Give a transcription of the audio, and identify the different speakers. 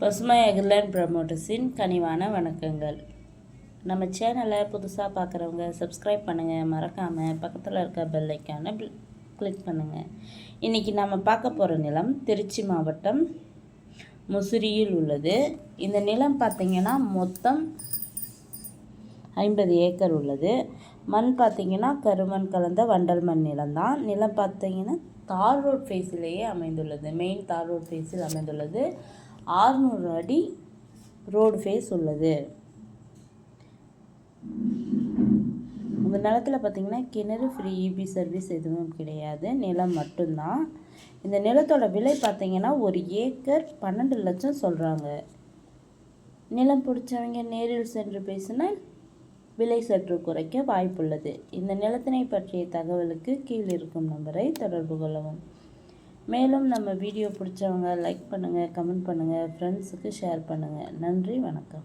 Speaker 1: பசுமை அகர்லேண்ட் ப்ரமோட்டர்ஸின் கனிவான வணக்கங்கள். நம்ம சேனலை புதுசாக பார்க்குறவங்க சப்ஸ்கிரைப் பண்ணுங்கள் மறக்காமல் பக்கத்தில் இருக்க பெல் ஐக்கானை கிளிக் பண்ணுங்கள் இன்றைக்கி நம்ம பார்க்க போகிற நிலம் திருச்சி மாவட்டம் முசிறியில் உள்ளது. இந்த நிலம் பார்த்திங்கன்னா மொத்தம் ஐம்பது ஏக்கர் உள்ளது. மண் பார்த்திங்கன்னா கருமண் கலந்த வண்டல் மண் நிலம் தான். நிலம் பார்த்திங்கன்னா தார் ரோட் ஃபேஸிலேயே அமைந்துள்ளது. மெயின் தார் ரோட் ஃபேஸில் அமைந்துள்ளது. ஆறுநூறு அடி ரோடு ஃபேஸ் உள்ளது. இந்த நிலத்தில் பார்த்தீங்கன்னா கிணறு ஃப்ரீ இபி சர்வீஸ் எதுவும் கிடையாது. நிலம் மட்டும்தான். இந்த நிலத்தோட விலை பார்த்திங்கன்னா ஒரு ஏக்கர் பன்னெண்டு லட்சம் சொல்கிறாங்க நிலம் பிடிச்சவங்க நேரில் சென்று பேசினால் விலை சற்று குறைக்க வாய்ப்புள்ளது. இந்த நிலத்தினை பற்றிய தகவலுக்கு கீழ் இருக்கும் நம்பரை தொடர்பு கொள்ளவும். மேலும் நம்ம வீடியோ பிடிச்சவங்க லைக் பண்ணுங்கள் கமெண்ட் பண்ணுங்கள் ஃப்ரெண்ட்ஸுக்கு ஷேர் பண்ணுங்கள் நன்றி வணக்கம்.